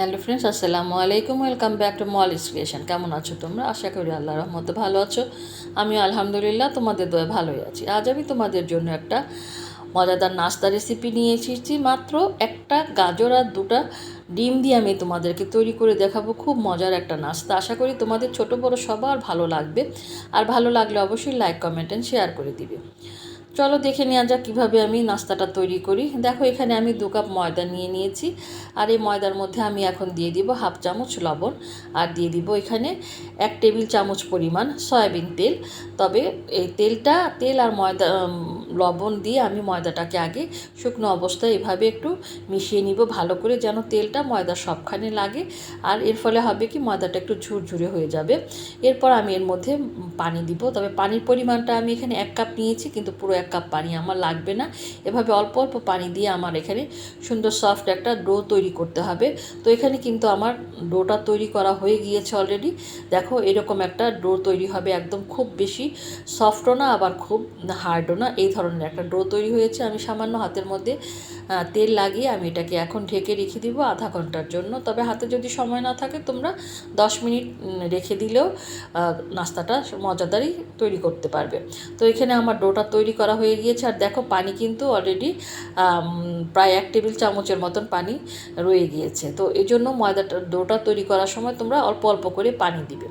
Hello friends, আসসালামু আলাইকুম। Welcome back to mall creation কেমন আছো তোমরা? আশা করি আল্লাহ রহমতে ভালো আছো। আমি আলহামদুলিল্লাহ, তোমাদের দয়ে ভালোই আছি। আজ আমি তোমাদের জন্য একটা মজাদার নাস্তা রেসিপি নিয়ে এসেছি। মাত্র একটা গাজর আর দুটা ডিম দিয়ে আমি তোমাদেরকে তৈরি করে দেখাবো। খুব মজার একটা নাস্তা। আশা করি তোমাদের ছোট বড় সবার ভালো লাগবে। আর ভালো লাগলে অবশ্যই লাইক কমেন্ট অ্যান্ড শেয়ার করে দিবে। চলো দেখে নেওয়া যাক কীভাবে আমি নাস্তাটা তৈরি করি। দেখো এখানে আমি দু কাপ ময়দা নিয়ে নিয়েছি। আর এই ময়দার মধ্যে আমি এখন দিয়ে দিব হাফ চামচ লবণ। আর দিয়ে দিব এখানে এক টেবিল চামচ পরিমাণ সয়াবিন তেল। তবে এই তেলটা, তেল আর ময়দা লবণ দিয়ে আমি ময়দাটাকে আগে শুকনো অবস্থায় এভাবে একটু মিশিয়ে নিব, ভালো করে যেন তেলটা ময়দা সবখানে লাগে। আর এর ফলে হবে কি, ময়দাটা একটু ঝুরঝুরে হয়ে যাবে। এরপর আমি এর মধ্যে পানি দিব। তবে পানির পরিমাণটা আমি এখানে এক কাপ নিয়েছি, কিন্তু পুরো এক কাপ পানি আমার লাগবে না। এভাবে অল্প অল্প পানি দিয়ে আমার এখানে সুন্দর সফট একটা ডো তৈরি করতে হবে। তো এখানে কিন্তু আমার ডোটা তৈরি করা হয়ে গিয়েছে অলরেডি দেখো, এরকম একটা ডো তৈরি হবে, একদম খুব বেশি সফটও না, আবার খুব হার্ডও না। এই ধরনের একটা ড্রো তৈরি হয়েছে। আমি সামান্য হাতের মধ্যে তেল লাগিয়ে আমি এটাকে এখন ঢেকে রেখে দিব আধা ঘণ্টার জন্য। তবে হাতে যদি সময় না থাকে, তোমরা দশ মিনিট রেখে দিলেও নাস্তাটা মজাদারই তৈরি করতে পারবে। তো এখানে আমার ডোটা তৈরি করা হয়ে গিয়েছে। আর দেখো, পানি কিন্তু অলরেডি প্রায় এক টেবিল চামচের মতন পানি রয়ে গিয়েছে। তো এই জন্য ময়দাটা, ডোটা তৈরি করার সময় তোমরা অল্প অল্প করে পানি দিবে।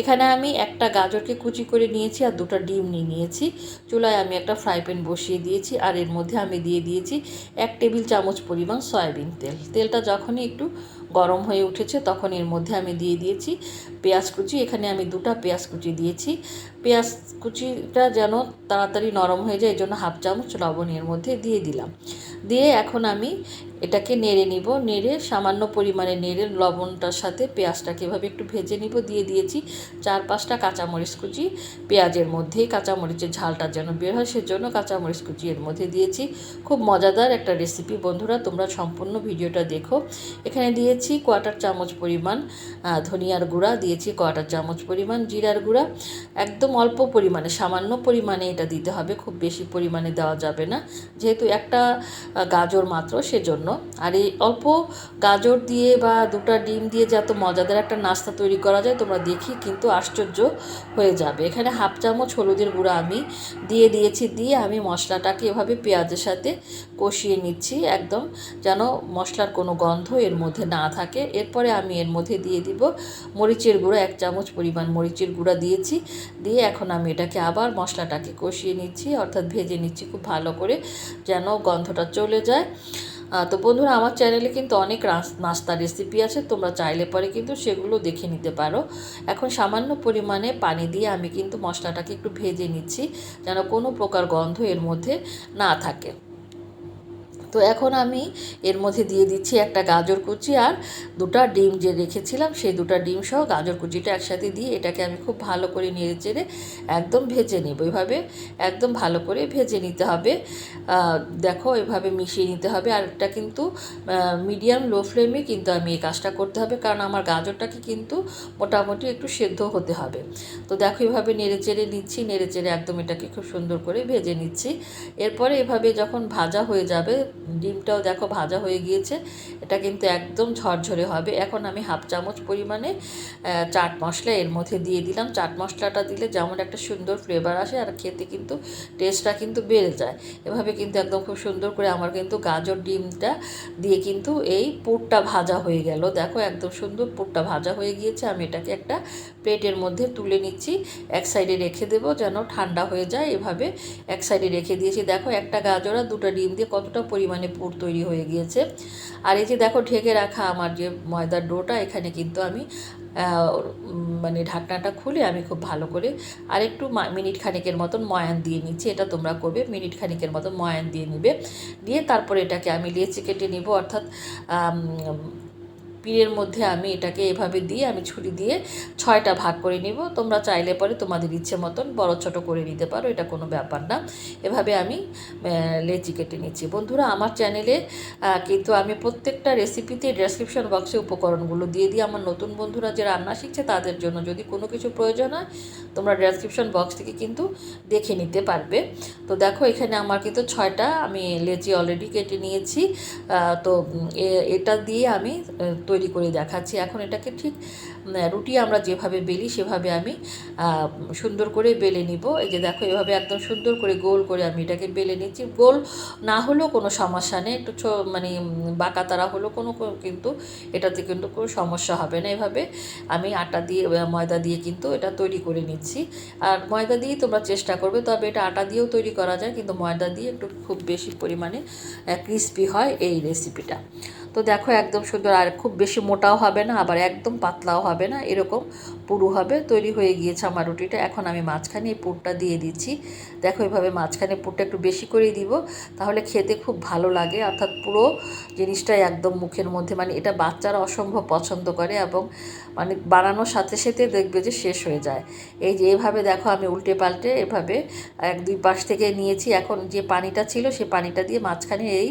এখানে আমি একটা গাজরকে কুচি করে নিয়েছি আর দুটো ডিম নিয়ে নিয়েছি। চুলায় আমি একটা ফ্রাই প্যান বসিয়ে দিয়েছি। আর এর মধ্যে আমি দিয়ে দিয়েছি এক টেবিল চামচ পরিমাণ সয়াবিন তেল। তেলটা যখনই একটু গরম হয়ে উঠেছে, তখন এর মধ্যে আমি দিয়ে দিয়েছি পেঁয়াজ কুচি। এখানে আমি দুটা পেঁয়াজ কুচি দিয়েছি। পেঁয়াজ কুচিটা যেন তাড়াতাড়ি নরম হয়ে যায়, এই জন্য হাফ চামচ লবণ এর মধ্যে দিয়ে দিলাম। দিয়ে এখন আমি এটাকে নেড়ে নিব। নেড়ে সামান্য পরিমাণে নেড়ে লবণটার সাথে পেঁয়াজটাকে এভাবে একটু ভেজে নিব। দিয়ে দিয়েছি চার পাঁচটা কাঁচামরিচ কুচি। পেঁয়াজের মধ্যেই কাঁচামরিচের ঝালটা যেন বের হয়, সেজন্য কাঁচামরিচ কুচি এর মধ্যে দিয়েছি। খুব মজাদার একটা রেসিপি বন্ধুরা, তোমরা সম্পূর্ণ ভিডিওটা দেখো। এখানে দিয়েছি কোয়াটার চামচ পরিমাণ ধনিয়ার গুঁড়া। দিয়েছি কোয়াটার চামচ পরিমাণ জিরার গুঁড়া। একদম অল্প পরিমাণে, সামান্য পরিমাণে এটা দিতে হবে, খুব বেশি পরিমাণে দেওয়া যাবে না। যেহেতু একটা গাজর মাত্র সেজন্য। আর এই অল্প গাজর দিয়ে বা দুটো ডিম দিয়ে যে এত মজাদার একটা নাস্তা তৈরি করা যায়, তোমরা দেখি কিন্তু আশ্চর্য হয়ে যাবে। এখানে হাফ চামচ হলুদের গুঁড়া আমি দিয়ে দিয়েছি, দিয়ে আমি মশলাটাকে এভাবে পেঁয়াজের সাথে কষিয়ে নিচ্ছি, একদম যেন মশলার কোনো গন্ধ এর মধ্যে না থাকে। এরপরে আমি এর মধ্যে দিয়ে দিব মরিচের গুঁড়ো, এক চামচ পরিমাণ মরিচের গুঁড়া দিয়েছি। দিয়ে এখন আমি এটাকে আবার মশলাটাকে কষিয়ে নিচ্ছি, অর্থাৎ ভেজে নিচ্ছি খুব ভালো করে যেন গন্ধটা চলে যায়। তো বন্ধুরা, আমার চ্যানেলে কিন্তু অনেক নাস্তা রেসিপি আছে, তোমরা চাইলে পরে কিন্তু সেগুলো দেখে নিতে পারো। এখন সামান্য পরিমাণে পানি দিয়ে আমি কিন্তু মশলাটাকে একটু ভেজে নিচ্ছি, যেন কোনো প্রকার গন্ধ এর মধ্যে না থাকে। তো এখন আমি এর মধ্যে দিয়ে দিচ্ছি একটা গাজর কুচি আর দুটা ডিম যে রেখেছিলাম, সেই দুটা ডিম সহ গাজর কুচিটা একসাথে দিয়ে এটাকে আমি খুব ভালো করে নেড়ে চেড়ে একদম ভেজে নেব। এভাবে একদম ভালো করে ভেজে নিতে হবে। দেখো এভাবে মিশিয়ে নিতে হবে। আর এটা কিন্তু মিডিয়াম লো ফ্লেমে কিন্তু আমি এই কাজটা করতে হবে। কারণ আমার গাজরটাকে কিন্তু মোটামুটি একটু সেদ্ধ হতে হবে। তো দেখো এভাবে নেড়ে চেড়ে নিচ্ছি, নেড়ে চেড়ে একদম এটাকে খুব সুন্দর করে ভেজে নিচ্ছি। এরপরে এভাবে যখন ভাজা হয়ে যাবে ডিমটাও দেখো ভাজা হয়ে গিয়েছে। এটা কিন্তু একদম ঝরঝরে হবে। এখন আমি হাফ চামচ পরিমাণে চাট মশলা এর মধ্যে দিয়ে দিলাম। চাট মশলাটা দিলে যেমন একটা সুন্দর ফ্লেভার আসে আর খেতে কিন্তু টেস্টটা কিন্তু বেড়ে যায়। এভাবে কিন্তু একদম খুব সুন্দর করে আমার কিন্তু গাজর ডিমটা দিয়ে কিন্তু এই পুরটা ভাজা হয়ে গেল। দেখো একদম সুন্দর পুরটা ভাজা হয়ে গিয়েছে। আমি এটাকে একটা প্লেটের মধ্যে তুলে নিচ্ছি। এক সাইডে রেখে দেবো যেন ঠান্ডা হয়ে যায়। এভাবে এক সাইডে রেখে দিয়েছি। দেখো একটা গাজর আর দুটো ডিম দিয়ে কতটা পরিমাণে পুর তৈরি হয়ে গিয়েছে। আর এই যে দেখো, ঢেকে রাখা আমার যে ময়দার ডোটা, এখানে কিন্তু আমি মানে ঢাকনাটা খুলে আমি খুব ভালো করে আর একটু মিনিট খানিকের মতন ময়ান দিয়ে নিচ্ছি। এটা তোমরা করবে, মিনিট খানিকের মতন ময়ান দিয়ে নিবে। দিয়ে তারপরে এটাকে আমি লেচি কেটে নিব, অর্থাৎ পিঁড়ের মধ্যে আমি এটাকে এভাবে দিয়ে আমি ছুরি দিয়ে ছয়টা ভাগ করে নিব। তোমরা চাইলে পরে তোমাদের ইচ্ছে মতন বড় ছোট করে নিতে পারো, এটা কোনো ব্যাপার না। এভাবে আমি লেচি কেটে নিচ্ছি। বন্ধুরা, আমার চ্যানেলে কিন্তু আমি প্রত্যেকটা রেসিপিতে ডেসক্রিপশন বক্সে উপকরণগুলো দিয়ে দিই। আমার নতুন বন্ধুরা যে রান্না শিখছে, তাদের জন্য যদি কোনো কিছু প্রয়োজন হয়, তোমরা ডেসক্রিপশন বক্স থেকে কিন্তু দেখে নিতে পারবে। তো দেখো, এখানে আমার কিন্তু ছয়টা আমি লেচি অলরেডি কেটে নিয়েছি। তো এটা দিয়ে আমি তৈরি করে দেখাচ্ছি। এখন এটাকে ঠিক রুটি আমরা যেভাবে বেলি সেভাবে আমি সুন্দর করে বেলে নিব। এই যে দেখো, এভাবে একদম সুন্দর করে গোল করে আমি এটাকে বেলে নিচ্ছি। গোল না হলেও কোনো সমস্যা নেই। একটু মানে বাঁকা তারা হলেও কোনো কিন্তু এটাতে কিন্তু কোনো সমস্যা হবে না। এভাবে আমি আটা দিয়ে ময়দা দিয়ে কিন্তু এটা তৈরি করে নিচ্ছি। আর ময়দা দিয়েই তোমরা চেষ্টা করবে, তবে এটা আটা দিয়েও তৈরি করা যায়, কিন্তু ময়দা দিয়ে একটু খুব বেশি পরিমাণে ক্রিস্পি হয় এই রেসিপিটা তো দেখো একদম সুন্দর, আর খুব বেশি মোটাও হবে না, আবার একদম পাতলাও হবে না, এরকম পুরু হবে, তৈরি হয়ে গিয়েছে আমার রুটিটা। এখন আমি মাঝখানে এই পুরটা দিয়ে দিচ্ছি। দেখো এভাবে মাঝখানে পুরটা একটু বেশি করেই দিব, তাহলে খেতে খুব ভালো লাগে, অর্থাৎ পুরো জিনিসটাই একদম মুখের মধ্যে মানে এটা বাচ্চারা অসম্ভব পছন্দ করে এবং মানে বানানোর সাথে সাথে দেখবে যে শেষ হয়ে যায়। এই যে এভাবে দেখো আমি উল্টে পাল্টে এভাবে এক দুই পাশ থেকে নিয়েছি, এখন যে পানিটা ছিল সেই পানিটা দিয়ে মাঝখানে এই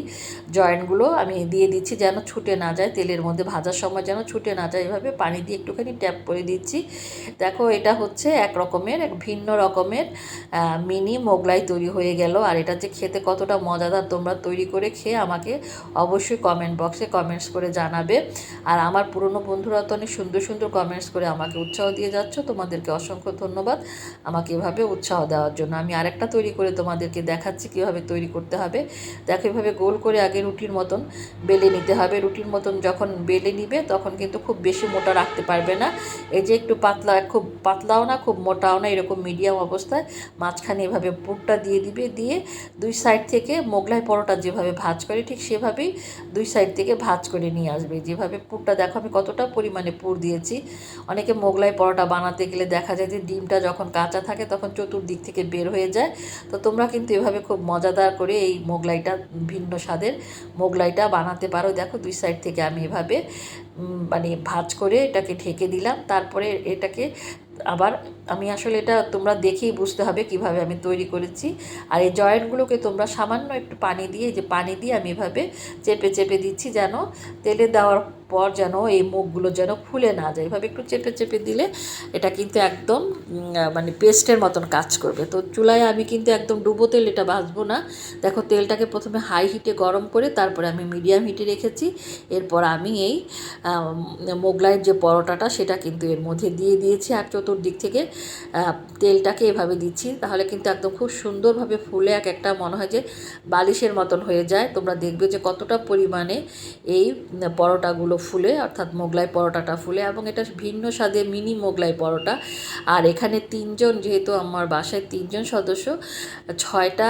জয়েন্টগুলো আমি দিয়ে দিচ্ছি যেন ছুটে না যায়, তেলের মধ্যে ভাজার সময় যেন ছুটে না যায়, এভাবে পানি দিয়ে একটুখানি ট্যাপ করে দিচ্ছি। দেখো, এটা হচ্ছে এক রকমের, এক ভিন্ন রকমের মিনি মোগলাই তৈরি হয়ে গেল। আর এটা যে খেতে কতটা মজাদার তোমরা তৈরি করে খেয়ে আমাকে অবশ্যই কমেন্ট বক্সে কমেন্টস করে জানাবে। আর আমার পুরনো বন্ধুরা তো অনেক সুন্দর সুন্দর কমেন্টস করে আমাকে উৎসাহ দিয়ে যাচ্ছ, তোমাদেরকে অসংখ্য ধন্যবাদ আমাকে এভাবে উৎসাহ দেওয়ার জন্য। আমি আরেকটা তৈরি করে তোমাদেরকে দেখাচ্ছি কীভাবে তৈরি করতে হবে। দেখো, এভাবে গোল করে আগে রুটির মতন বেলে নিতে হবে রুটির মতন যখন বেলে নিবে, তখন কিন্তু খুব বেশি মোটা রাখতে পারবে না। এই যে একটু পাতলা, খুব পাতলাও না, খুব মোটাও না, এরকম মিডিয়াম অবস্থায় মাঝখানে এভাবে পুরটা দিয়ে দিবে, দিয়ে দুই সাইড থেকে মোগলাই পরোটা যেভাবে ভাজ করে, ঠিক সেভাবেই দুই সাইড থেকে ভাজ করে নিয়ে আসবে। যেভাবে পুরটা দেখো, আমি কতটা পরিমাণে পুর দিয়েছি। অনেকে মোগলাই পরোটা বানাতে গেলে দেখা যায় যে ডিমটা যখন কাঁচা থাকে, তখন চতুর্দিক থেকে বের হয়ে যায়। তো তোমরা কিন্তু এভাবে খুব মজাদার করে এই মোগলাইটা, ভিন্ন স্বাদের মোগলাইটা বানাতে পারো। দেখো দুই সাইড থেকে আমি এভাবে মানে ভাজ করে এটাকে ঢেকে দিলাম। তারপরে এটাকে আবার আমি আসলে এটা তোমরা দেখেই বুঝতে হবে কীভাবে আমি তৈরি করেছি। আর এই জয়েন্টগুলোকে তোমরা সামান্য একটু পানি দিয়ে যে পানি দিয়ে আমি এভাবে চেপে চেপে দিচ্ছি যেন তেলে দেওয়ার পর যেন এই মুখগুলো যেন ফুলে না যায়। এভাবে একটু চেপে চেপে দিলে এটা কিন্তু একদম মানে পেস্টের মতন কাজ করবে। তো চুলায় আমি কিন্তু একদম ডুবো তেল এটা ভাজবো না। দেখো তেলটাকে প্রথমে হাই হিটে গরম করে তারপরে আমি মিডিয়াম হিটে রেখেছি। এরপর আমি এই মোগলাইয়ের যে পরোটাটা সেটা কিন্তু এর মধ্যে দিয়ে দিয়েছি। আর চতুর্দিক থেকে তেলটাকে এভাবে দিচ্ছি। তাহলে কিন্তু একদম খুব সুন্দরভাবে ফুলে এক একটা মনে হয় যে বালিশের মতন হয়ে যায়। তোমরা দেখবে যে কতটা পরিমাণে এই পরোটাগুলো ফুলে, অর্থাৎ মোগলাই পরোটাটা ফুলে এবং এটা ভিন্ন স্বাদে মিনি মোগলাই পরোটা। আর এখানে তিনজন, যেহেতু আমার বাসায় তিনজন সদস্য, ছয়টা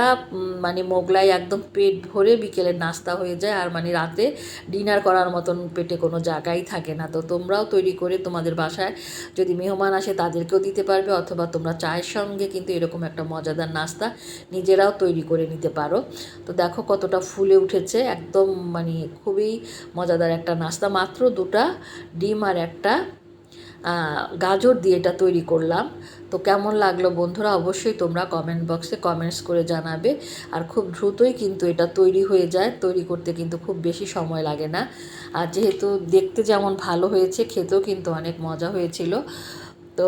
মানে মোগলাই একদম পেট ভরে বিকেলের নাস্তা হয়ে যায় আর মানে রাতে ডিনার করার মতন পেটে কোনো জায়গাই থাকে না। তো তোমরাও তৈরি করে তোমাদের বাসায় যদি মেহমান আসে তাদেরকেও দিতে পারবে অথবা তোমরা চায়ের সঙ্গে কিন্তু এরকম একটা মজাদার নাস্তা নিজেরাও তৈরি করে নিতে পারো। তো দেখো কতটা ফুলে উঠেছে, একদম মানে খুবই মজাদার একটা নাস্তা। মাত্র দুটা ডিম আর একটা গাজর দিয়ে এটা তৈরি করলাম। তো কেমন লাগল বন্ধুরা? অবশ্যই তোমরা কমেন্ট বক্সে কমেন্টস করে জানাবে। আর খুব দ্রুতই কিন্তু এটা তৈরি হয়ে যায়। তৈরি করতে কিন্তু খুব বেশি সময় লাগে না। আর যেহেতু দেখতে যেমন ভালো হয়েছে, খেতেও কিন্তু অনেক মজা হয়েছিল। তো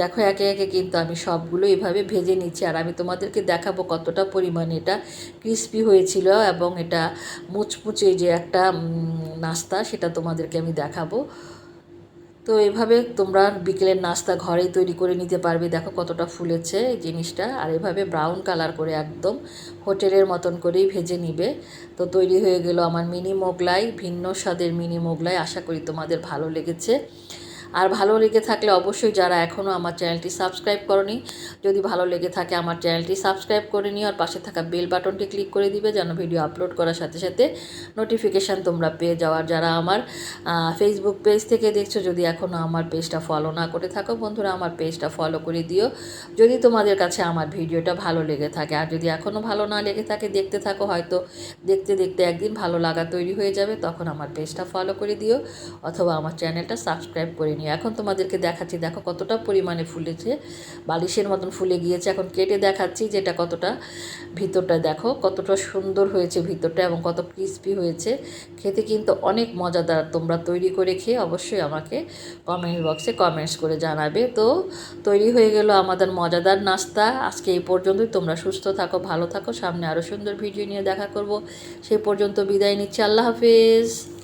দেখো একে একে কিন্তু আমি সবগুলো এভাবে ভেজে নিচ্ছি। আর আমি তোমাদেরকে দেখাবো কতটা পরিমাণে এটা ক্রিস্পি হয়েছিল এবং এটা মুচমুচে যে একটা নাস্তা সেটা তোমাদেরকে আমি দেখাবো। তো এভাবে তোমরা বিকেলের নাস্তা ঘরেই তৈরি করে নিতে পারবে। দেখো কতটা ফুলেছে এই জিনিসটা। আর এভাবে ব্রাউন কালার করে একদম হোটেলের মতন করেই ভেজে নিবে। তো তৈরি হয়ে গেল আমার মিনি মোগলাই, ভিন্ন স্বাদের মিনি মোগলাই। আশা করি তোমাদের ভালো লেগেছে। আর ভালো লেগে থাকলে অবশ্যই যারা এখনও আমার চ্যানেলটি সাবস্ক্রাইব করনি, যদি ভালো লেগে থাকে আমার চ্যানেলটি সাবস্ক্রাইব করে নিও আর পাশে থাকা বেল বাটনটি ক্লিক করে দিবে যেন ভিডিও আপলোড করার সাথে সাথে নোটিফিকেশান তোমরা পেয়ে যাওয়ার যারা আমার ফেসবুক পেজ থেকে দেখছ, যদি এখনও আমার পেজটা ফলো না করে থাকো, বন্ধুরা আমার পেজটা ফলো করে দিও। যদি তোমাদের কাছে আমার ভিডিওটা ভালো লেগে থাকে, আর যদি এখনও ভালো না লেগে থাকে, দেখতে থাকো, হয়তো দেখতে দেখতে একদিন ভালো লাগা তৈরি হয়ে যাবে, তখন আমার পেজটা ফলো করে দিও। অথবা আমার চ্যানেলটা সাবস্ক্রাইব করে নিও এখন তোমাদেরকে দেখাচ্ছি, দেখো কতটা পরিমাণে ফুলেছে। বালিশের মতন ফুলে গিয়েছে। এখন কেটে দেখাচ্ছি যেটা কতটা ভিতরটা। দেখো কতটা সুন্দর হয়েছে ভিতরটা এবং কত ক্রিস্পি হয়েছে। খেতে কিন্তু অনেক মজাদার। তোমরা তৈরি করে খেয়ে অবশ্যই আমাকে কমেন্ট বক্সে কমেন্টস করে জানাবে। তো তৈরি হয়ে গেল আমাদের মজাদার নাস্তা। আজকে এই পর্যন্তই। তোমরা সুস্থ থাকো, ভালো থাকো। সামনে আরও সুন্দর ভিডিও নিয়ে দেখা করব। সেই পর্যন্ত বিদায় নিচ্ছি। আল্লাহ হাফেজ।